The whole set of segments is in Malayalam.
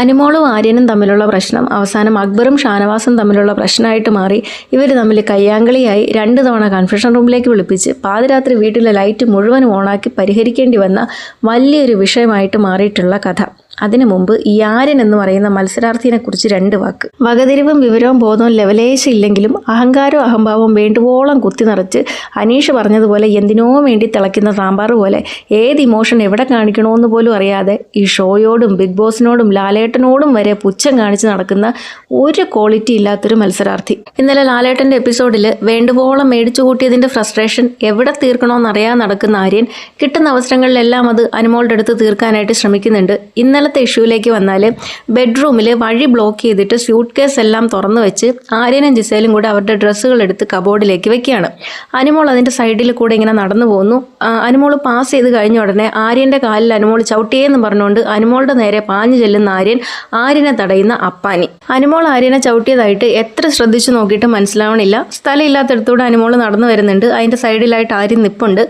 അനുമോളും ആര്യനും തമ്മിലുള്ള പ്രശ്നം അവസാനം അക്ബറും ഷാനവാസും തമ്മിലുള്ള പ്രശ്നമായിട്ട് മാറി. ഇവർ തമ്മിൽ കയ്യാങ്കളിയായി രണ്ട് തവണ കൺഫ്യൂഷൻ റൂമിലേക്ക് വിളിപ്പിച്ച് പാതിരാത്രി വീട്ടിലെ ലൈറ്റ് മുഴുവൻ ഓണാക്കി പരിഹരിക്കേണ്ടി വന്ന വലിയൊരു വിഷയമായിട്ട് മാറിയിട്ടുള്ള കഥ. അതിനു മുമ്പ് ഈ എന്ന് പറയുന്ന മത്സരാർത്ഥിയെ കുറിച്ച് രണ്ട് വാക്ക്. വകതിരിവും വിവരവും ബോധവും ലെവലേശം ഇല്ലെങ്കിലും അഹങ്കാരവും അഹംഭാവവും വേണ്ടുവോളം കുത്തി നിറച്ച് അനീഷ് പറഞ്ഞതുപോലെ എന്തിനോ വേണ്ടി തിളയ്ക്കുന്ന സാമ്പാർ പോലെ ഏത് ഇമോഷൻ എവിടെ കാണിക്കണമെന്ന് പോലും അറിയാതെ ഈ ഷോയോടും ബിഗ് ബോസിനോടും ലാലേട്ടനോടും വരെ പുച്ഛം കാണിച്ച് നടക്കുന്ന ഒരു ക്വാളിറ്റി ഇല്ലാത്തൊരു മത്സരാർത്ഥി. ഇന്നലെ ലാലേട്ടന്റെ എപ്പിസോഡിൽ വേണ്ടുവോളം മേടിച്ചു കൂട്ടിയതിന്റെ ഫ്രസ്ട്രേഷൻ എവിടെ തീർക്കണമെന്ന് അറിയാൻ നടക്കുന്ന ആര്യൻ കിട്ടുന്ന അവസരങ്ങളിലെല്ലാം അത് അനുമോളുടെ അടുത്ത് തീർക്കാനായിട്ട് ശ്രമിക്കുന്നുണ്ട്. ഇന്നലത്തെ ഇഷ്യൂലേക്ക് വന്നാൽ ബെഡ്റൂമിൽ വഴി ബ്ലോക്ക് ചെയ്തിട്ട് സ്യൂട്ട് കേസ് എല്ലാം തുറന്നു വെച്ച് ആര്യനും ജിസേലും കൂടെ അവരുടെ ഡ്രസ്സുകൾ എടുത്ത് കബോർഡിലേക്ക് വെക്കുകയാണ്. അനുമോൾ അതിന്റെ സൈഡിൽ കൂടെ ഇങ്ങനെ നടന്നു പോകുന്നു അനുമോൾ പാസ് ചെയ്ത് കഴിഞ്ഞ ഉടനെ ആര്യന്റെ കാലിൽ അനുമോൾ ചവിട്ടിയെന്ന് പറഞ്ഞുകൊണ്ട് അനുമോളുടെ നേരെ പാഞ്ഞു ചെല്ലുന്ന ആര്യൻ ആര്യനെ തടയുന്ന അപ്പാനി. അനുമോൾ ആര്യനെ ചവിട്ടിയതായിട്ട് എത്ര ശ്രദ്ധിച്ചു നോക്കിയിട്ട് മനസ്സിലാവണില്ല. സ്ഥലമില്ലാത്തടത്തൂടെ അനുമോൾ നടന്നു വരുന്നുണ്ട്. അതിന്റെ സൈഡിലായിട്ട് ആര്യൻ നിപ്പുണ്ട്.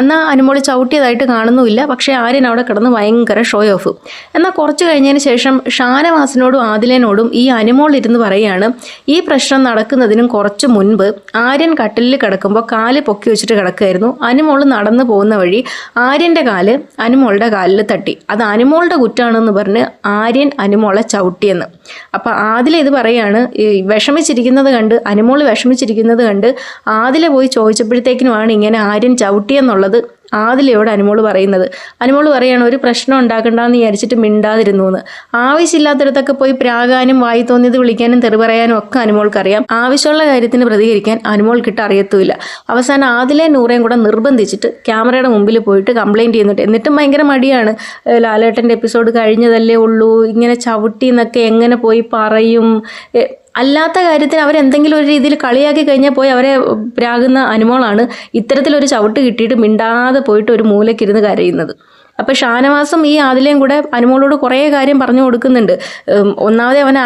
എന്നാൽ അനുമോൾ ചവിട്ടിയതായിട്ട് കാണുന്നുമില്ല. പക്ഷേ ആര്യൻ അവിടെ കിടന്ന് ഭയങ്കര ഷോ ഓഫ്. എന്നാൽ കുറച്ച് കഴിഞ്ഞതിന് ശേഷം ഷാനവാസിനോടും ആദിലേനോടും ഈ അനുമോൾ ഇരുന്ന് പറയുകയാണ് ഈ പ്രശ്നം നടക്കുന്നതിനും കുറച്ച് മുൻപ് ആര്യൻ കട്ടിലിൽ കിടക്കുമ്പോൾ കാൽ പൊക്കി വെച്ചിട്ട് കിടക്കുമായിരുന്നു അനുമോൾ നടന്നു പോകുന്ന വഴി ആര്യന്റെ കാൽ അനുമോളുടെ കാലിൽ തട്ടി. അത് അനുമോളുടെ കുറ്റാണെന്ന് പറഞ്ഞ് ആര്യൻ അനുമോളെ ചവിട്ടിയെന്ന്. അപ്പോൾ ആദില ഇത് പറയാണ് വിഷമിച്ചിരിക്കുന്നത് കണ്ട് അനുമോൾ വിഷമിച്ചിരിക്കുന്നത് കണ്ട് ആദില പോയി ചോദിച്ചപ്പോഴത്തേക്കിനുമാണ് ഇങ്ങനെ ആര്യൻ ചവിട്ടിയെന്നുള്ളത് ആദിലയോട് അനുമോൾ പറയുന്നത്. അനുമോൾ പറയാണ് ഒരു പ്രശ്നം ഉണ്ടാക്കണ്ടെന്ന് വിചാരിച്ചിട്ട് മിണ്ടാതിരുന്നു എന്ന് ആവശ്യമില്ലാത്തടത്തൊക്കെ പോയി പ്രാകാനും വായി തോന്നിയത് വിളിക്കാനും തെറി പറയാനും ഒക്കെ അനുമോൾക്കറിയാം. ആവശ്യമുള്ള കാര്യത്തിന് പ്രതികരിക്കാൻ അനുമോൾക്കിട്ട് അറിയത്തുമില്ല. അവസാനം ആദിലെ നൂറേം കൂടെ നിർബന്ധിച്ചിട്ട് ക്യാമറയുടെ മുമ്പിൽ പോയിട്ട് കംപ്ലൈന്റ് ചെയ്യുന്നുണ്ട്. എന്നിട്ടും ഭയങ്കര മടിയാണ്. ലാലേട്ടന്റെ എപ്പിസോഡ് കഴിഞ്ഞതല്ലേ ഉള്ളൂ. ഇങ്ങനെ ചവിട്ടി എന്നൊക്കെ എങ്ങനെ പോയി പറയും? അല്ലാത്ത കാര്യത്തിന് അവരെന്തെങ്കിലും ഒരു രീതിയിൽ കളിയാക്കി കഴിഞ്ഞാൽ പോയി അവരെ പ്രാകുന്ന അനുമോളാണ് ഇത്തരത്തിലൊരു ചവിട്ട് കിട്ടിയിട്ട് മിണ്ടാതെ പോയിട്ട് ഒരു മൂലക്കിരുന്ന് കരയുന്നത്. അപ്പോൾ ഷാനവാസും ഈ ആദിലയും കൂടെ അനുമോളോട് കുറേ കാര്യം പറഞ്ഞു കൊടുക്കുന്നുണ്ട്. ഒന്നാമത് അവൻ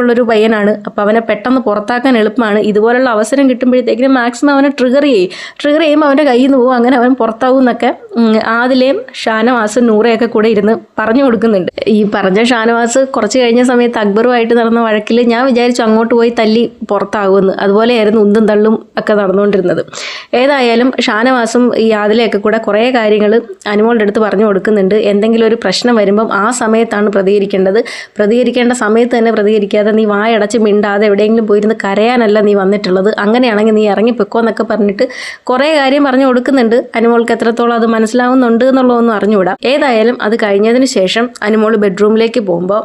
ഉള്ളൊരു പയ്യനാണ്. അപ്പോൾ അവനെ പെട്ടെന്ന് പുറത്താക്കാൻ എളുപ്പമാണ്. ഇതുപോലുള്ള അവസരം കിട്ടുമ്പോഴത്തേക്കിനും മാക്സിമം അവനെ ട്രിഗർ ചെയ്യും. ട്രിഗർ ചെയ്യുമ്പോൾ അവന്റെ കയ്യിൽ നിന്ന് പോകും അങ്ങനെ അവൻ പുറത്താവും എന്നൊക്കെ ആദിലയും ഷാനവാസും നൂറയൊക്കെ കൂടെ ഇരുന്ന് പറഞ്ഞു കൊടുക്കുന്നുണ്ട്. ഈ പറഞ്ഞ ഷാനവാസ് കുറച്ച് കഴിഞ്ഞ സമയത്ത് അക്ബറുമായിട്ട് നടന്ന വഴക്കിൽ ഞാൻ വിചാരിച്ചു അങ്ങോട്ട് പോയി തല്ലി പുറത്താകുമെന്ന് അതുപോലെയായിരുന്നു ഉന്തും തള്ളും ഒക്കെ നടന്നുകൊണ്ടിരുന്നത്. ഏതായാലും ഷാനവാസും ഈ ആദിലയൊക്കെ കൂടെ കുറേ കാര്യങ്ങൾ അനുമോളുടെ അടുത്ത് പറഞ്ഞു കൊടുക്കുന്നുണ്ട്. എന്തെങ്കിലും ഒരു പ്രശ്നം വരുമ്പം ആ സമയത്താണ് പ്രതികരിക്കേണ്ടത്. പ്രതികരിക്കേണ്ട സമയത്ത് തന്നെ പ്രതികരിക്കാതെ നീ വായടച്ച് മിണ്ടാതെ എവിടെയെങ്കിലും പോയിരുന്ന് കരയാനല്ല നീ വന്നിട്ടുള്ളത്. അങ്ങനെയാണെങ്കിൽ നീ ഇറങ്ങിപ്പോക്കോ എന്നൊക്കെ പറഞ്ഞിട്ട് കുറേ കാര്യം പറഞ്ഞു കൊടുക്കുന്നുണ്ട്. അനുമോൾക്ക് എത്രത്തോളം അത് മനസ്സിലാവുന്നുണ്ട് എന്നുള്ളതൊന്നും അറിഞ്ഞുകൂടാ. ഏതായാലും അത് കഴിഞ്ഞതിന് ശേഷം അനുമോൾ ബെഡ്റൂമിലേക്ക് പോകുമ്പോൾ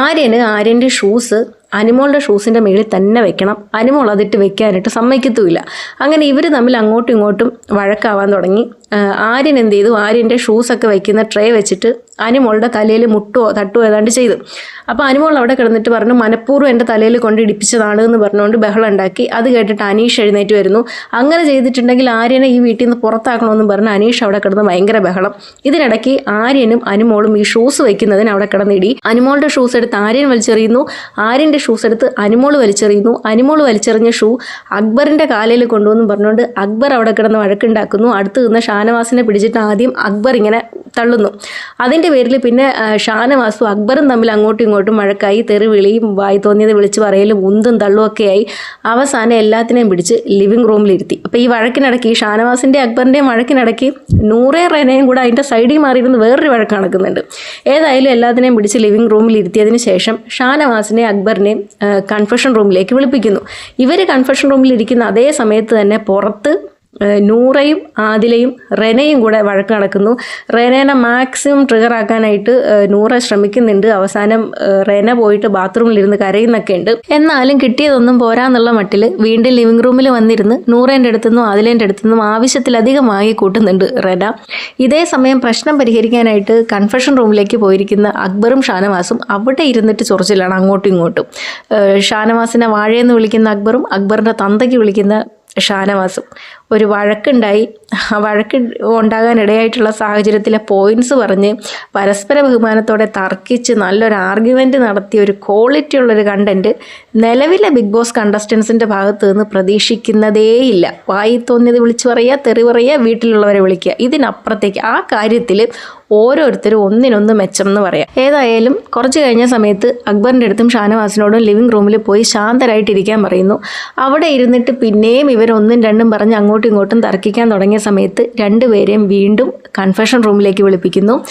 ആര്യന് ആര്യന്റെ ഷൂസ് അനുമോളുടെ ഷൂസിന്റെ മുകളിൽ തന്നെ വെക്കണം. അനുമോൾ അതിട്ട് വെക്കാനായിട്ട് സമ്മതിക്കത്തുമില്ല. അങ്ങനെ ഇവർ തമ്മിൽ അങ്ങോട്ടും ഇങ്ങോട്ടും വഴക്കാവാൻ തുടങ്ങി. ആര്യൻ എന്ത് ചെയ്തു? ആര്യന്റെ ഷൂസൊക്കെ വയ്ക്കുന്ന ട്രേ വെച്ചിട്ട് അനുമോളുടെ തലയിൽ മുട്ടുവോ തട്ടുവോ ഏതാണ്ട് ചെയ്തു. അപ്പോൾ അനുമോൾ അവിടെ കിടന്നിട്ട് പറഞ്ഞു മനഃപൂർവം എന്റെ തലയിൽ കൊണ്ട് ഇടിപ്പിച്ചതാണ് എന്ന് പറഞ്ഞുകൊണ്ട് ബഹളം ഉണ്ടാക്കി. അത് കേട്ടിട്ട് അനീഷ് എഴുന്നേറ്റ് വരുന്നു. അങ്ങനെ ചെയ്തിട്ടുണ്ടെങ്കിൽ ആര്യനെ ഈ വീട്ടിൽ നിന്ന് പുറത്താക്കണമെന്ന് പറഞ്ഞ് അനീഷ് അവിടെ കിടന്ന് ഭയങ്കര ബഹളം. ഇതിനിടയ്ക്ക് ആര്യനും അനുമോളും ഈ ഷൂസ് വയ്ക്കുന്നതിന് അവിടെ കിടന്നിടി. അനുമോളുടെ ഷൂസ് എടുത്ത് ആര്യൻ വലിച്ചെറിയുന്നു. ആര്യന്റെ ഷൂസ് എടുത്ത് അനുമോൾ വലിച്ചെറിയുന്നു. അനുമോൾ വലിച്ചെറിഞ്ഞ ഷൂ അക്ബറിന്റെ കാലയിൽ കൊണ്ടുവന്ന് പറഞ്ഞുകൊണ്ട് അക്ബർ അവിടെ കിടന്ന് വഴക്കുണ്ടാക്കുന്നു. അടുത്ത് നിന്ന് ഷാനവാസിനെ പിടിച്ചിട്ട് ആദ്യം അക്ബർ ഇങ്ങനെ തള്ളുന്നു. അതിന്റെ പേരിൽ പിന്നെ ഷാനവാസും അക്ബറും തമ്മിൽ അങ്ങോട്ടും ഇങ്ങോട്ടും മഴക്കായി തെറിവിളിയും വായി തോന്നിയത് വിളിച്ച് പറയലും ഉന്തും തള്ളുമൊക്കെയായി അവസാനം എല്ലാത്തിനെയും പിടിച്ച് ലിവിങ് റൂമിലിരുത്തി അപ്പോൾ ഈ വഴക്കിനിടയ്ക്ക് ഈ ഷാനവാസിന്റെ അക്ബറിന്റെയും വഴക്കിനിടയ്ക്ക് നൂറേ റേനയും കൂടെ അതിന്റെ സൈഡിൽ മാറിയിരുന്ന് വേറൊരു വഴക്ക് നടക്കുന്നുണ്ട്. ഏതായാലും എല്ലാത്തിനെയും പിടിച്ച് ലിവിംഗ് റൂമിലിരുത്തിയതിന് ശേഷം ഷാനവാസിനെ അക്ബറിനെ കൺഫെഷൻ റൂമിലേക്ക് വിളിപ്പിക്കുന്നു. ഇവർ കൺഫെഷൻ റൂമിലിരിക്കുന്ന അതേ സമയത്ത് തന്നെ പുറത്ത് നൂറയും ആദിലയും റെനയും കൂടെ വഴക്ക് നടക്കുന്നു. റെനേനെ മാക്സിമം ട്രിഗർ ആക്കാനായിട്ട് നൂറ ശ്രമിക്കുന്നുണ്ട്. അവസാനം റെന പോയിട്ട് ബാത്റൂമിലിരുന്ന് കരയുന്നൊക്കെ ഉണ്ട് എന്നാലും കിട്ടിയതൊന്നും പോരാന്നുള്ള മട്ടിൽ വീണ്ടും ലിവിംഗ് റൂമിൽ വന്നിരുന്ന് നൂറേന്റെ അടുത്തുനിന്നും ആദിലേന്റെ അടുത്തുനിന്നും ആവശ്യത്തിലധികം വാങ്ങി കൂട്ടുന്നുണ്ട് റെന. ഇതേ സമയം പ്രശ്നം പരിഹരിക്കാനായിട്ട് കൺഫെഷൻ റൂമിലേക്ക് പോയിരിക്കുന്ന അക്ബറും ഷാനവാസും അവിടെ ഇരുന്നിട്ട് ചൊറിച്ചിലാണ് അങ്ങോട്ടും ഇങ്ങോട്ടും. ഷാനവാസിനെ വാഴയെന്ന് വിളിക്കുന്ന അക്ബറും അക്ബറിന്റെ തന്തയ്ക്ക് വിളിക്കുന്ന ഷാനവാസും. ഒരു വഴക്കുണ്ടായി. ആ വഴക്ക് ഉണ്ടാകാൻ ഇടയായിട്ടുള്ള സാഹചര്യത്തിലെ പോയിന്റ്സ് പറഞ്ഞ് പരസ്പര ബഹുമാനത്തോടെ തർക്കിച്ച് നല്ലൊരു ആർഗ്യുമെന്റ് നടത്തിയ ഒരു ക്വാളിറ്റി ഉള്ളൊരു കണ്ടന്റ് നിലവിലെ ബിഗ് ബോസ് കണ്ടസ്റ്റൻസിന്റെ ഭാഗത്ത് നിന്ന് പ്രതീക്ഷിക്കുന്നതേയില്ല വായി തോന്നിയത് വിളിച്ചു പറയുക തെറി പറയുക വീട്ടിലുള്ളവരെ വിളിക്കുക. ഇതിനപ്പുറത്തേക്ക് ആ കാര്യത്തിൽ ഓരോരുത്തരും ഒന്നിനൊന്ന് മെച്ചം എന്ന് പറയാം. ഏതായാലും കുറച്ച് കഴിഞ്ഞ സമയത്ത് അക്ബറിന്റെ അടുത്തും ഷാനവാസിനോടും ലിവിംഗ് റൂമിൽ പോയി ശാന്തരായിട്ടിരിക്കാൻ പറയുന്നു. അവിടെ ഇരുന്നിട്ട് പിന്നെയും ഇവരൊന്നും രണ്ടും പറഞ്ഞ് അങ്ങോട്ടും ഇങ്ങോട്ടും തർക്കിക്കാൻ തുടങ്ങിയ സമയത്ത് രണ്ടുപേരെയും വീണ്ടും കൺഫെഷൻ റൂമിലേക്ക് വിളിപ്പിക്കുന്നു.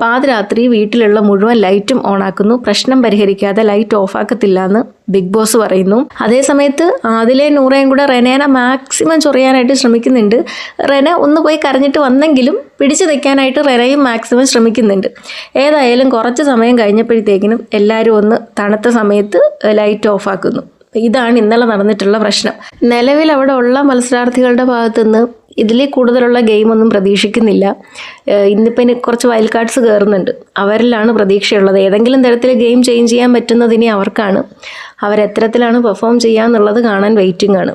പാതിരാത്രി വീട്ടിലുള്ള മുഴുവൻ ലൈറ്റും ഓൺ ആക്കുന്നു പ്രശ്നം പരിഹരിക്കാതെ ലൈറ്റ് ഓഫാക്കത്തില്ല എന്ന് ബിഗ് ബോസ് പറയുന്നു. അതേസമയത്ത് ആദിലെ നൂറയും കൂടെ റെനേനെ മാക്സിമം ചൊറിയാനായിട്ട് ശ്രമിക്കുന്നുണ്ട്. റെന ഒന്ന് പോയി കരഞ്ഞിട്ട് വന്നെങ്കിലും പിടിച്ചു നിൽക്കാനായിട്ട് റെനയും മാക്സിമം ശ്രമിക്കുന്നുണ്ട്. ഏതായാലും കുറച്ച് സമയം കഴിഞ്ഞപ്പോഴത്തേക്കിനും എല്ലാവരും ഒന്ന് തണുത്ത സമയത്ത് ലൈറ്റ് ഓഫാക്കുന്നു. ഇതാണ് ഇന്നലെ നടന്നിട്ടുള്ള പ്രശ്നം. നിലവിൽ അവിടെ ഉള്ള മത്സരാർത്ഥികളുടെ ഭാഗത്തുനിന്ന് ഇതിൽ കൂടുതലുള്ള ഗെയിമൊന്നും പ്രതീക്ഷിക്കുന്നില്ല. ഇന്നിപ്പം ഇനി കുറച്ച് വൈൽഡ് കാർഡ്സ് കയറുന്നുണ്ട് അവരിലാണ് പ്രതീക്ഷയുള്ളത്. ഏതെങ്കിലും തരത്തിൽ ഗെയിം ചേഞ്ച് ചെയ്യാൻ പറ്റുന്നത് ഇനി അവർക്കാണ്. അവരെത്തരത്തിലാണ് പെർഫോം ചെയ്യുക എന്നുള്ളത് കാണാൻ വെയിറ്റിംഗ് ആണ്.